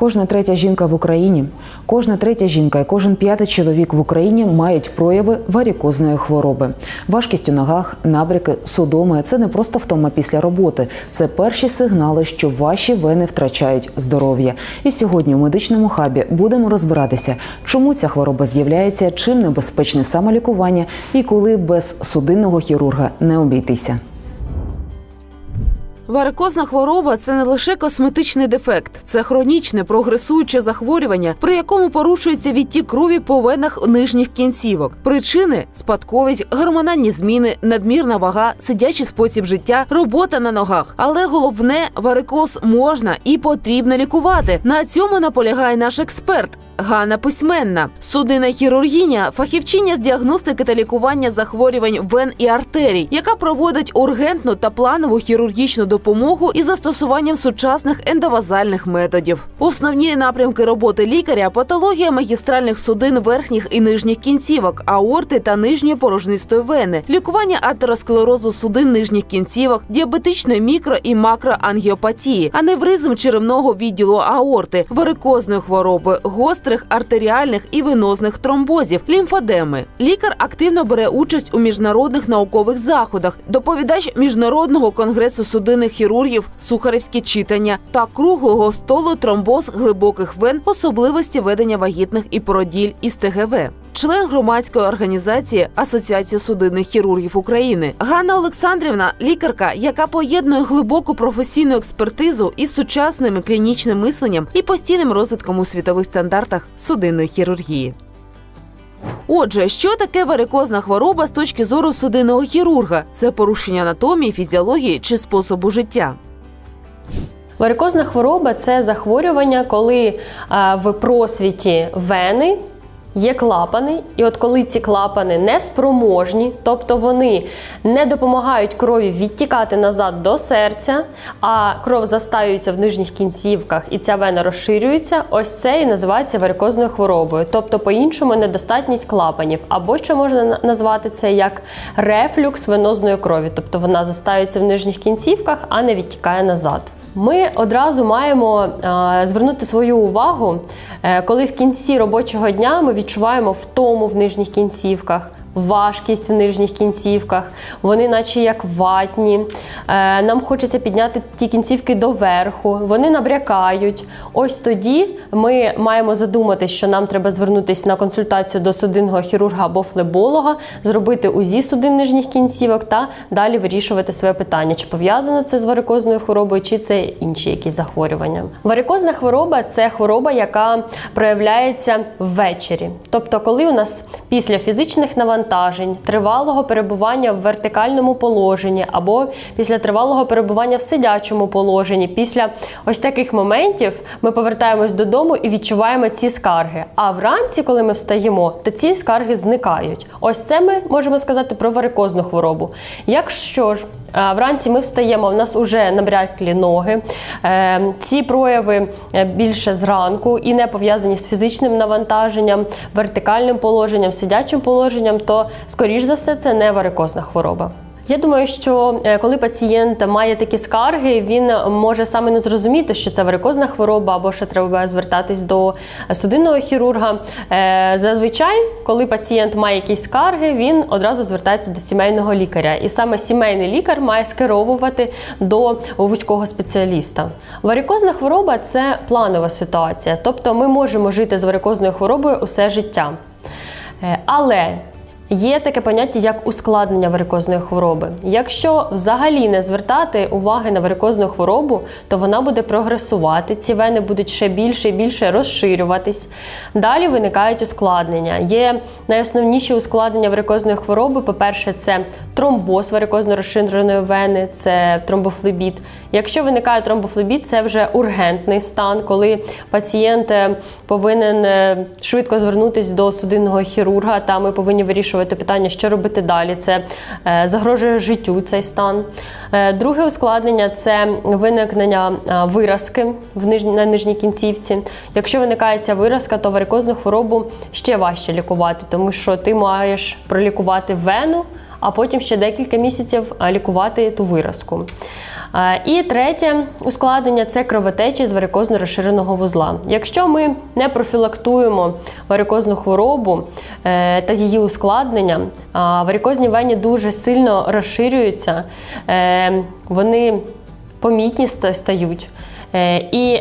Кожна третя жінка в Україні, кожна третя жінка і кожен п'ятий чоловік в Україні мають прояви варікозної хвороби. Важкість у ногах, набряки, судоми це не просто втома після роботи. Це перші сигнали, що ваші вени втрачають здоров'я. І сьогодні у медичному хабі будемо розбиратися, чому ця хвороба з'являється, чим небезпечне самолікування і коли без судинного хірурга не обійтися. Варикозна хвороба це не лише косметичний дефект, це хронічне прогресуюче захворювання, при якому порушується відтік крові по венах нижніх кінцівок. Причини спадковість, гормональні зміни, надмірна вага, сидячий спосіб життя, робота на ногах. Але головне, варикоз можна і потрібно лікувати. На цьому наполягає наш експерт. Ганна Письменна, судинна хірургіня, фахівчиня з діагностики та лікування захворювань вен і артерій, яка проводить ургентну та планову хірургічну допомогу із застосуванням сучасних ендовазальних методів. Основні напрямки роботи лікаря патологія магістральних судин верхніх і нижніх кінцівок, аорти та нижньої порожнистої вени, лікування атеросклерозу судин нижніх кінцівок, діабетичної мікро і макроангіопатії, аневризм черевного відділу аорти, варикозної хвороби, гострих артеріальних і венозних тромбозів, лімфодеми. Лікар активно бере участь у міжнародних наукових заходах, доповідач міжнародного конгресу судинних хірургів, сухаревські читання та круглого столу тромбоз глибоких вен, особливості ведення вагітних і породіль із ТГВ. Член громадської організації Асоціації судинних хірургів України Ганна Олександрівна, лікарка, яка поєднує глибоку професійну експертизу із сучасним клінічним мисленням і постійним розвитком у світових стандартах судинної хірургії. Отже, що таке варикозна хвороба з точки зору судинного хірурга? Це порушення анатомії, фізіології чи способу життя. Варикозна хвороба це захворювання, коли в просвіті вени є клапани, і от коли ці клапани неспроможні, тобто вони не допомагають крові відтікати назад до серця, а кров застаюється в нижніх кінцівках і ця вена розширюється, ось це і називається варикозною хворобою, тобто по-іншому недостатність клапанів, або ще можна назвати це як рефлюкс венозної крові, тобто вона застаюється в нижніх кінцівках, а не відтікає назад. Ми одразу маємо звернути свою увагу, е, коли в кінці робочого дня ми відчуваємо втому в нижніх кінцівках. Важкість в нижніх кінцівках, вони наче як ватні. Е, нам хочеться підняти ті кінцівки доверху, вони набрякають. Ось тоді ми маємо задумати, що нам треба звернутися на консультацію до судинного хірурга або флеболога, зробити УЗІ судин нижніх кінцівок та далі вирішувати своє питання, чи пов'язане це з варикозною хворобою, чи це інші якісь захворювання. Варикозна хвороба це хвороба, яка проявляється ввечері. Тобто, коли у нас після фізичних навантажень, тривалого перебування в вертикальному положенні або після тривалого перебування в сидячому положенні, після ось таких моментів ми повертаємось додому і відчуваємо ці скарги. А вранці, коли ми встаємо, то ці скарги зникають. Ось це ми можемо сказати про варикозну хворобу. Якщо ж Вранці ми встаємо, в нас вже набряклі ноги. Е, Ці прояви е, більше зранку і не пов'язані з фізичним навантаженням, вертикальним положенням, сидячим положенням, то, скоріш за все, це не варикозна хвороба. Я думаю, що е, коли пацієнт має такі скарги, він може саме не зрозуміти, що це варикозна хвороба, або що треба звертатись до судинного хірурга. Е, Зазвичай, коли пацієнт має якісь скарги, він одразу звертається до сімейного лікаря. І саме сімейний лікар має скеровувати до вузького спеціаліста. Варикозна хвороба це планова ситуація, тобто ми можемо жити з варикозною хворобою усе життя. Е, Але Є таке поняття як ускладнення варикозної хвороби. Якщо взагалі не звертати уваги на варикозну хворобу, то вона буде прогресувати, ці вени будуть ще більше і більше розширюватись. Далі виникають ускладнення. Є найосновніші ускладнення варикозної хвороби. По-перше, це тромбоз варикозно розширеної вени, це тромбофлебіт. Якщо виникає тромбофлебіт, це вже ургентний стан, коли пацієнт е, повинен е, швидко звернутися до судинного хірурга, та ми повинні вирішувати питання, що робити далі. Це е, загрожує життю цей стан. Е, Друге ускладнення це виникнення е, виразки в нижній, на нижній кінцівці. Якщо виникає ця виразка, то варикозну хворобу ще важче лікувати, тому що ти маєш пролікувати вену, а потім ще декілька місяців лікувати ту виразку. Е, І третє ускладнення це кровотечі з варикозно розширеного вузла. Якщо ми не профілактуємо варикозну хворобу е, та її ускладнення, а варикозні вені дуже сильно розширюються, е, вони помітні стають. Е, І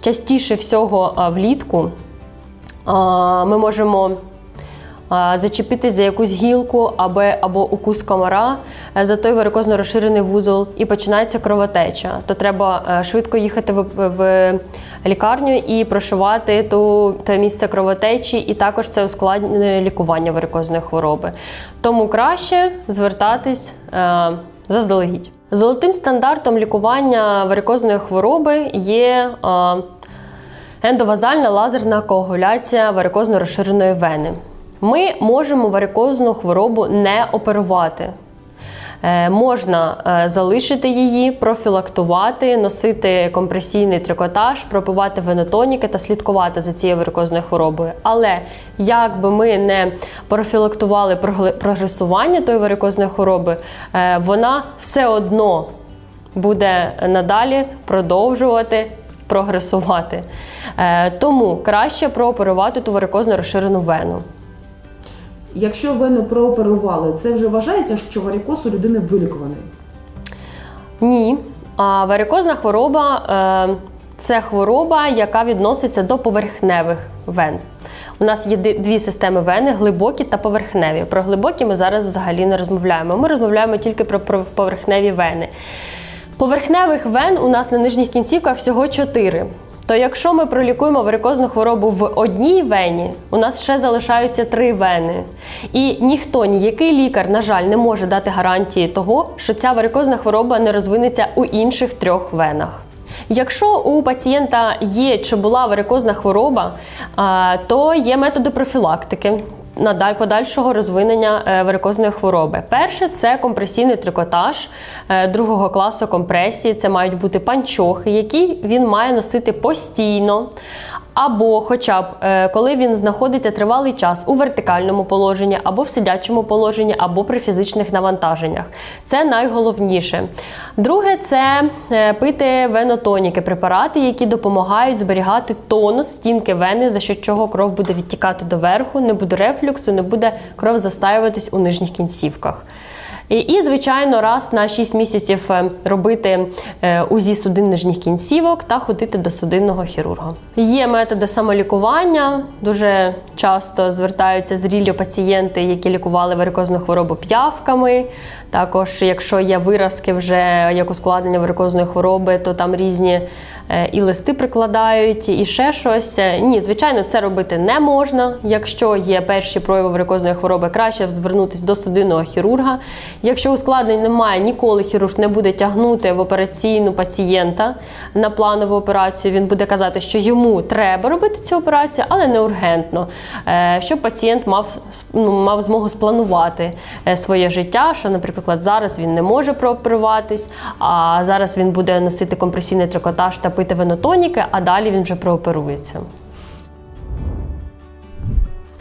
частіше всього влітку ми можемо зачепитись за якусь гілку або, або укус комара е, за той варикозно розширений вузол і починається кровотеча. То треба е, швидко їхати в, в лікарню і прошивати ту, те місце кровотечі, і також це ускладнює лікування варикозної хвороби. Тому краще звертатись е, заздалегідь. Золотим стандартом лікування варикозної хвороби є ендовазальна лазерна коагуляція варикозно розширеної вени. Ми можемо варикозну хворобу не оперувати. Е, можна е, залишити її, профілактувати, носити компресійний трикотаж, пропивати венотоніки та слідкувати за цією варикозною хворобою. Але як би ми не профілактували прогресування тої варикозної хвороби, е, вона все одно буде надалі продовжувати прогресувати. Тому краще прооперувати ту варикозно розширену вену. Якщо вену прооперували, це вже вважається, що варикоз у людини вилікуваний. Ні. А варикозна хвороба е, це хвороба, яка відноситься до поверхневих вен. У нас є дві системи вени глибокі та поверхневі. Про глибокі ми зараз взагалі не розмовляємо. Ми розмовляємо тільки про поверхневі вени. Поверхневих вен у нас на нижніх кінцівках всього чотири. То якщо ми пролікуємо варикозну хворобу в одній вені, у нас ще залишаються три вени. І ніхто, ніякий лікар, на жаль, не може дати гарантії того, що ця варикозна хвороба не розвинеться у інших трьох венах. Якщо у пацієнта є чи була варикозна хвороба, то є методи профілактики. Надаль подальшого розвинення е, варикозної хвороби. Перше це компресійний трикотаж е, другого класу компресії. Це мають бути панчохи, які він має носити постійно. Або, хоча б е, коли він знаходиться тривалий час у вертикальному положенні, або в сидячому положенні, або при фізичних навантаженнях. Це найголовніше. Друге, це е, пити венотоніки, препарати, які допомагають зберігати тонус стінки вени, за що чого кров буде відтікати доверху, не буде рефлюксу, не буде кров застаюватись у нижніх кінцівках. І, звичайно, раз на 6 місяців е, робити е, УЗІ судин нижніх кінцівок та ходити до судинного хірурга. Є методи самолікування. Дуже часто звертаються зрілі пацієнти, які лікували варикозну хворобу п'явками. Також, якщо є виразки вже як ускладнення варикозної хвороби, то там різні е, і листи прикладають, і ще щось. Ні, звичайно, це робити не можна. Якщо є перші прояви варикозної хвороби, краще звернутися до судинного хірурга. Якщо ускладнень немає, ніколи хірург не буде тягнути в операційну пацієнта на планову операцію. Він буде казати, що йому треба робити цю операцію, але не ургентно, Е, щоб пацієнт мав, ну, мав змогу спланувати е, своє життя, що, наприклад, зараз він не може прооперуватись, а зараз він буде носити компресійний трикотаж та пити венотоніки, а далі він вже прооперується.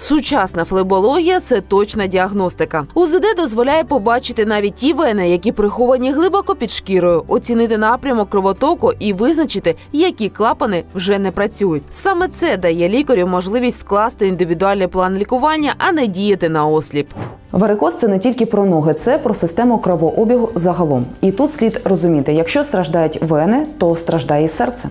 Сучасна флебологія це точна діагностика. УЗД дозволяє побачити навіть ті вени, які приховані глибоко під шкірою, оцінити напрямок кровотоку і визначити, які клапани вже не працюють. Саме це дає лікарю можливість скласти індивідуальний план лікування, а не діяти на осліп. Варикоз це не тільки про ноги, це про систему кровообігу загалом. І тут слід розуміти, якщо страждають вени, то страждає і серце.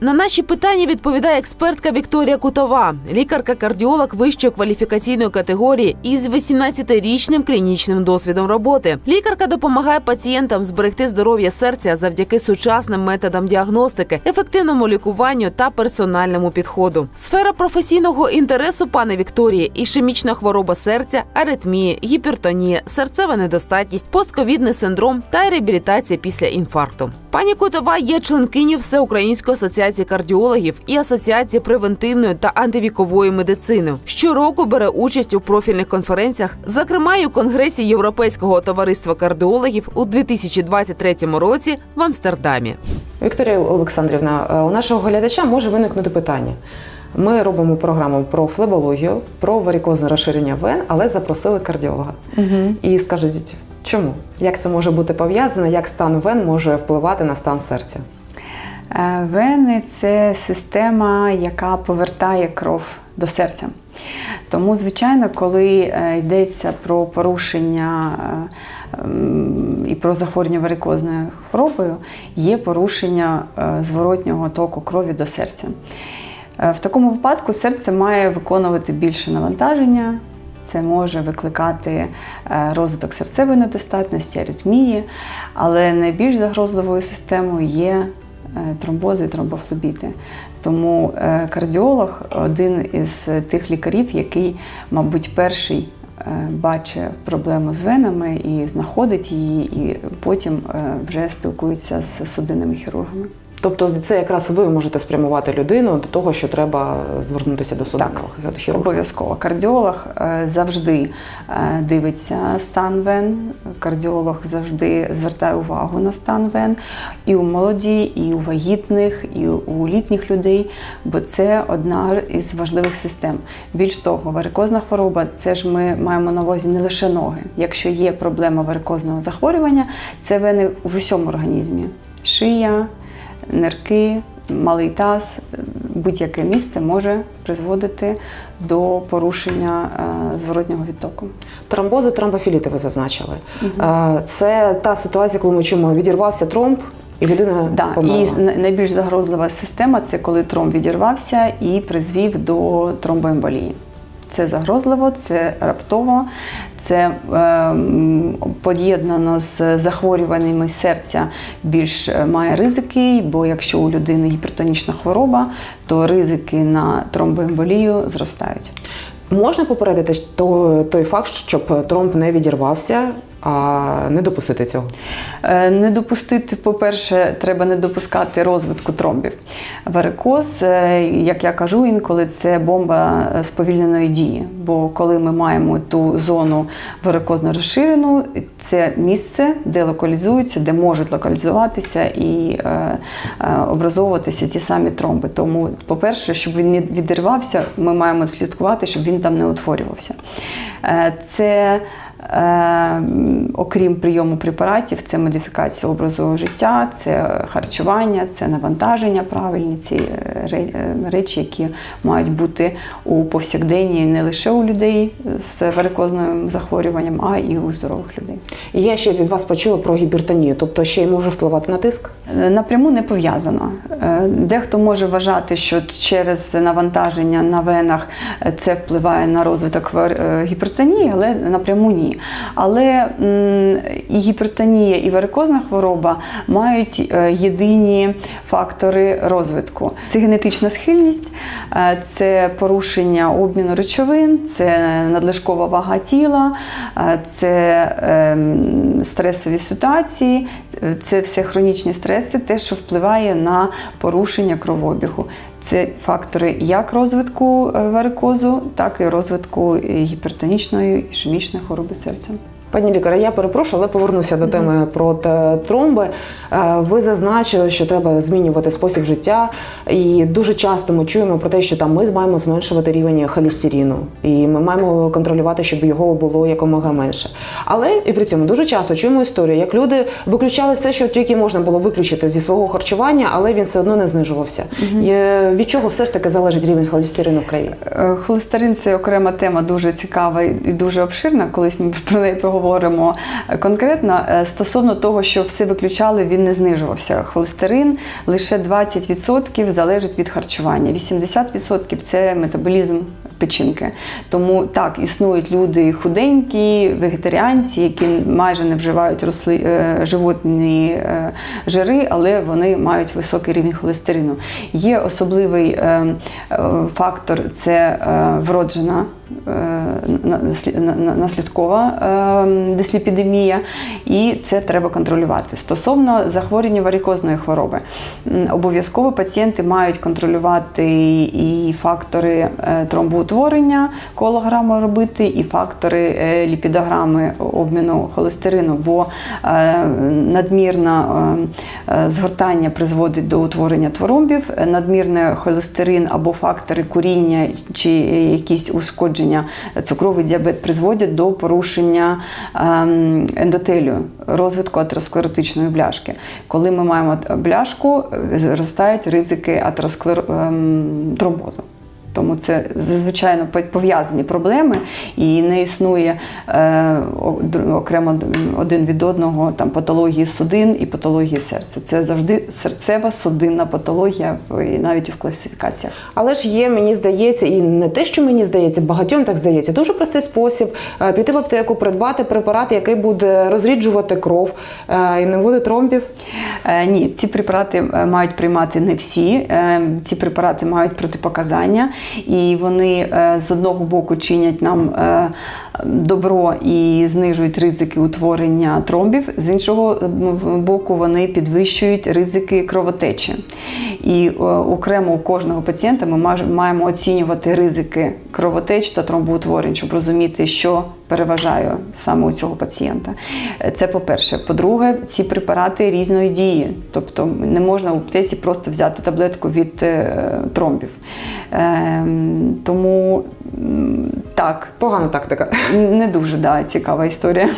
На наші питання відповідає експертка Вікторія Кутова, лікарка-кардіолог вищої кваліфікаційної категорії із 18-річним клінічним досвідом роботи. Лікарка допомагає пацієнтам зберегти здоров'я серця завдяки сучасним методам діагностики, ефективному лікуванню та персональному підходу. Сфера професійного інтересу пане Вікторії ішемічна хвороба серця, аритмії, гіпертонія, серцева недостатність, постковідний синдром та реабілітація після інфаркту. Пані Котова є членкиню Всеукраїнської асоціації кардіологів і асоціації превентивної та антивікової медицини. Щороку бере участь у профільних конференціях, зокрема й у конгресі Європейського товариства кардіологів у 2023 році в Амстердамі. Вікторія Олександрівна, е, у нашого глядача може виникнути питання. Ми робимо програму про флебологію, про варикозне розширення вен, але запросили кардіолога. І скажуть, Чому? Як це може бути пов'язано? Як стан вен може впливати на стан серця? Е, Вени це система, яка повертає кров до серця. Тому, звичайно, коли е, йдеться про порушення е, і про захворювання варикозною хворобою, є порушення зворотнього току крові до серця. В такому випадку серце має виконувати більше навантаження. Це може викликати е, розвиток серцевої недостатності, аритмії, але найбільш загрозливою системою є е, тромбози і тромбофлебіти. Тому е, кардіолог один із тих лікарів, який, мабуть, перший бачить проблему з венами і знаходить її, і потім вже спілкується з судинними хірургами. Тобто це якраз ви можете спрямувати людину до того, що треба звернутися до судинного хірурга. Обов'язково кардіолог е, завжди е, дивиться стан вен. Кардіолог завжди звертає увагу на стан вен і у молоді, і у вагітних, і у літніх людей, бо це одна із важливих систем. Більш того, варикозна хвороба це ж ми маємо на увазі не лише ноги. Якщо є проблема варикозного захворювання, це вени в усьому організмі: шия, нирки, малий таз, будь-яке місце може призводити до порушення е, зворотнього відтоку. Тромбози, тромбофіліти ви зазначили. Е, Це та ситуація, коли ми чуємо, відірвався тромб, і людина Да, померла. і найбільш загрозлива система це коли тромб відірвався і призвів до тромбоемболії. Це загрозливо, це раптово, це е, поєднано з захворюваннями серця більш е, має ризики, бо якщо у людини гіпертонічна хвороба, то ризики на тромбоемболію зростають. Можна попередити то- той факт, щоб тромб не відірвався, а не допустити цього. Е, Не допустити, по-перше, треба не допускати розвитку тромбів. Варикоз, е, як я кажу, інколи це бомба е, сповільненої дії. Бо коли ми маємо ту зону варикозно розширену, це місце, де локалізуються, де можуть локалізуватися і образовуватися ті самі тромби. Тому, по-перше, щоб він не відірвався, ми маємо слідкувати, щоб він там не утворювався. Це окрім прийому препаратів, це модифікація образу життя, це харчування, це навантаження правильні, ці е, е, речі, які мають бути у повсякденні не лише у людей з варикозним захворюванням, а і у здорових людей. І я ще від вас почула про гіпертонію, тобто ще й може впливати на тиск. Е, Напряму не пов'язано. Дехто може вважати, що через навантаження на венах це впливає на розвиток гіпертонії, але напряму ні. Але і гіпертонія, і варикозна хвороба мають е, єдині фактори розвитку: це генетична схильність, е, це порушення обміну речовин, це надлишкова вага тіла, е, це ем, стресові ситуації, це все хронічні стреси, те, що впливає на порушення кровообігу. Це фактори як розвитку е, варикозу, так і розвитку е, гіпертонічної ішемічної хвороби серця. Пані лікаре, я перепрошую, але повернуся до теми про тромби. Е, Ви зазначили, що треба змінювати спосіб життя, і дуже часто ми чуємо про те, що там ми маємо зменшувати рівень холестерину, і ми маємо контролювати, щоб його було якомога менше. Але і при цьому дуже часто чуємо історію, як люди виключали все, що тільки можна було виключити зі свого харчування, але він все одно не знижувався. Е, Від чого все ж таки залежить рівень холестерину в крові? Е, Холестерин це окрема тема, дуже цікава і дуже обширна. Колись ми про неї поговоримо е, конкретно. Е, Стосовно того, що все виключали, він не знижувався. Холестерин лише 20% залежить від харчування. 80% це метаболізм печінки. Тому так, існують люди худенькі, вегетаріанці, які майже не вживають росли, е, животні жири, але вони мають високий рівень холестерину. Є особливий е, е, фактор це вроджена е, на- наслі- на- на- наслідкова е, дисліпідемія, і це треба контролювати. Стосовно захворювання варикозної хвороби, обов'язково пацієнти мають контролювати і фактори е, тромбоутворення колограму робити, і фактори ліпідограми обміну холестерину, бо надмірне згортання призводить до утворення тромбів, надмірне холестерин або фактори куріння чи якісь ушкодження народження цукровий діабет призводять до порушення ем, ендотелію, розвитку атеросклеротичної бляшки. Коли ми маємо бляшку, е, зростають ризики атеросклер... ем, тромбозу. Тому це зазвичай пов'язані проблеми, і не існує е, окремо один від одного там патології судин і патології серця. Це завжди серцева судинна патологія і навіть в класифікаціях. Але ж є, мені здається, і не те, що мені здається, багатьом так здається. Дуже простий спосіб е, піти в аптеку, придбати препарат, який буде розріджувати кров е, і не буде тромбів. Е, Ні, ці препарати е, мають приймати не всі. Е, Ці препарати мають протипоказання, і вони е, з одного боку чинять нам е, добро і знижують ризики утворення тромбів, з іншого боку, вони підвищують ризики кровотечі. І е, окремо у кожного пацієнта ми маємо оцінювати ризики кровотеч та тромбоутворень, щоб розуміти, що переважає саме у цього пацієнта. Е, Це по-перше. По-друге, ці препарати різної дії. Тобто не можна в аптеці просто взяти таблетку від е, тромбів. Ем, Тому так, Погана тактика. не дуже да, цікава історія.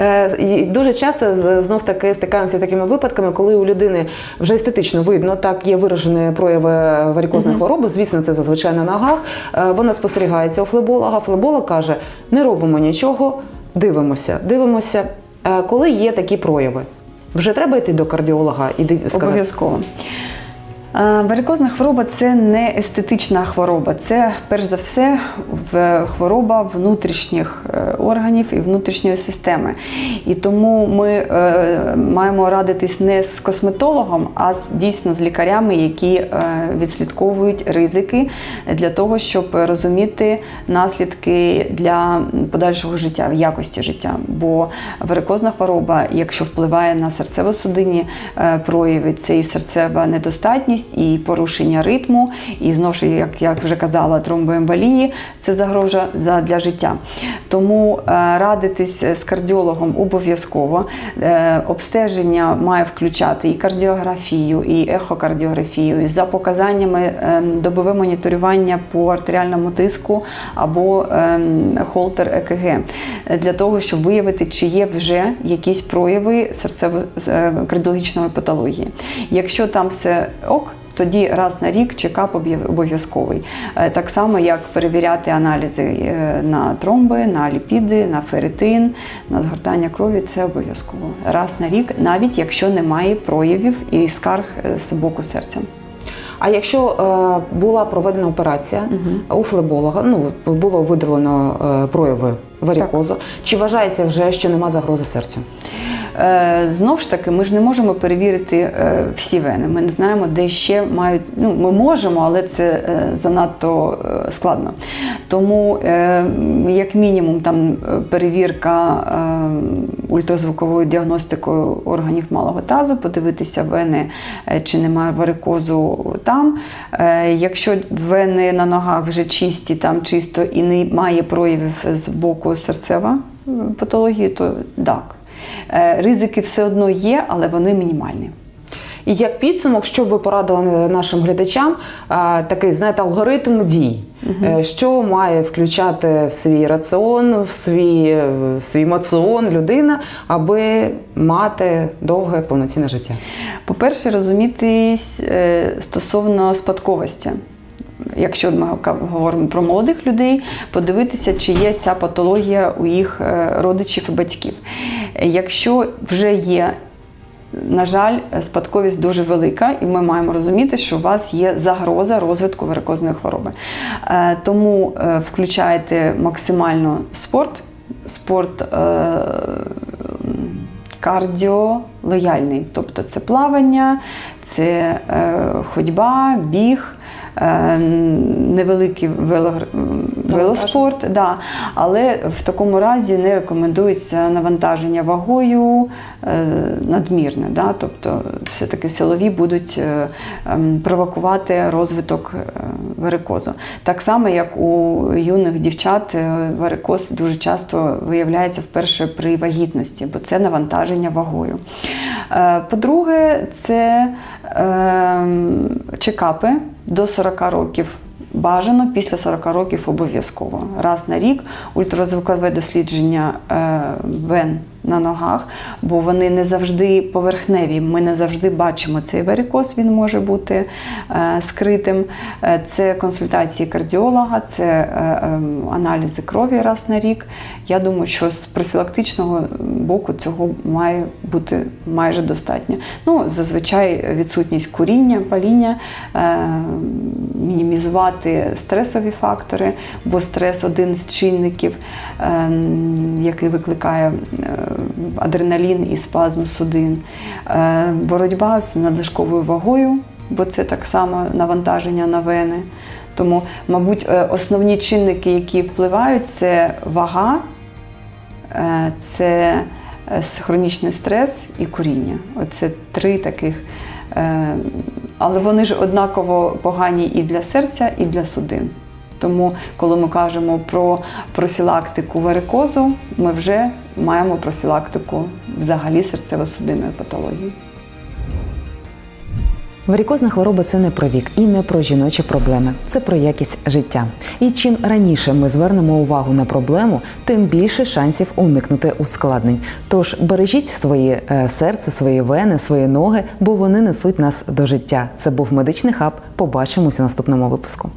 Е, І дуже часто знов таки стикаємося з такими випадками, коли у людини вже естетично видно, так є виражені прояви варикозної хвороби. Звісно, це зазвичай на ногах. Е, Вона спостерігається у флеболога. Флеболог каже: не робимо нічого, дивимося, дивимося. Е, Коли є такі прояви, вже треба йти до кардіолога і сказати. Обов'язково. Е, Варикозна хвороба це не естетична хвороба, це перш за все хвороба внутрішніх е, органів і внутрішньої системи. І тому ми е, маємо радитись не з косметологом, а дійсно з лікарями, які відслідковують ризики для того, щоб розуміти наслідки для подальшого життя, якості життя. Бо варикозна хвороба, якщо впливає на серцево-судинні прояви, це і серцева недостатність, і порушення ритму, і знову ж, як я вже казала, тромбоемболії це загрожа для життя. Тому е, радитись з кардіологом обов'язково. Е, Обстеження має включати і кардіографію, і ехокардіографію, і за показаннями е, добове моніторювання по артеріальному тиску або е, холтер ЕКГ е, для того, щоб виявити, чи є вже якісь прояви серцево-кардіологічної патології. Якщо там все ок. Тоді раз на рік чекап обов'язковий. Е, Так само, як перевіряти аналізи е, на тромби, на ліпіди, на ферритин, на згортання крові це обов'язково. Раз на рік, навіть якщо немає проявів і скарг е, з боку серця. А якщо е, була проведена операція у флеболога, ну було видалено прояви варикозу, чи вважається вже, що нема загрози серцю? Е, Знов ж таки, ми ж не можемо перевірити е, всі вени. Ми не знаємо, де ще мають. Ну, ми можемо, але це е, занадто складно. Тому, як мінімум, там перевірка ультразвуковою діагностикою органів малого тазу, подивитися вени, чи немає варикозу там. Якщо вени на ногах вже чисті, там чисто і немає проявів з боку серцева патології, то так. Е, Ризики все одно є, але вони мінімальні. І як підсумок, що б ви порадили нашим глядачам, е, такий знаєте, алгоритм дій, Е, що має включати в свій раціон, в свій, в свій маціон людина, аби мати довге повноцінне життя. По-перше, розумітись стосовно спадковості. Якщо ми говоримо про молодих людей, подивитися, чи є ця патологія у їх е, родичів і батьків. Якщо вже є, на жаль, спадковість дуже велика, і ми маємо розуміти, що у вас є загроза розвитку варикозної хвороби. Е, Тому е, включайте максимально спорт. Спорт кардіолояльний, тобто це плавання, це ходьба, біг. Е, Невеликий велоспорт, да. але в такому разі не рекомендується навантаження вагою е, надмірне. Да? Тобто все-таки силові будуть е, ем, провокувати розвиток варикозу. Так само, як у юних дівчат, варикоз дуже часто виявляється вперше при вагітності, бо це навантаження вагою. По-друге, це чекапи до 40 років. Бажано після 40 років обов'язково. Раз на рік ультразвукове дослідження е, вен на ногах, бо вони не завжди поверхневі. Ми не завжди бачимо цей варикоз, він може бути е, скритим. Е, Це консультації кардіолога, це е, ем, аналізи крові раз на рік. Я думаю, що з профілактичного боку цього має бути майже достатньо. Ну, зазвичай відсутність куріння, паління, мінімізувати стресові фактори, бо стрес один з чинників, е, який викликає адреналін і спазм судин. Е, Боротьба з надлишковою вагою, бо це так само навантаження на вени. Тому, мабуть, е, основні чинники, які впливають, це вага, е, це хронічний стрес і куріння. Оце три таких. Але вони ж однаково погані і для серця, і для судин. Тому, коли ми кажемо про профілактику варикозу, ми вже маємо профілактику взагалі серцево-судинної патології. Варікозна хвороба це не про вік і не про жіночі проблеми, це про якість життя. І чим раніше ми звернемо увагу на проблему, тим більше шансів уникнути ускладнень. Тож бережіть своє е, серце, свої вени, свої ноги, бо вони несуть нас до життя. Це був медичний хаб. Побачимось у наступному випуску.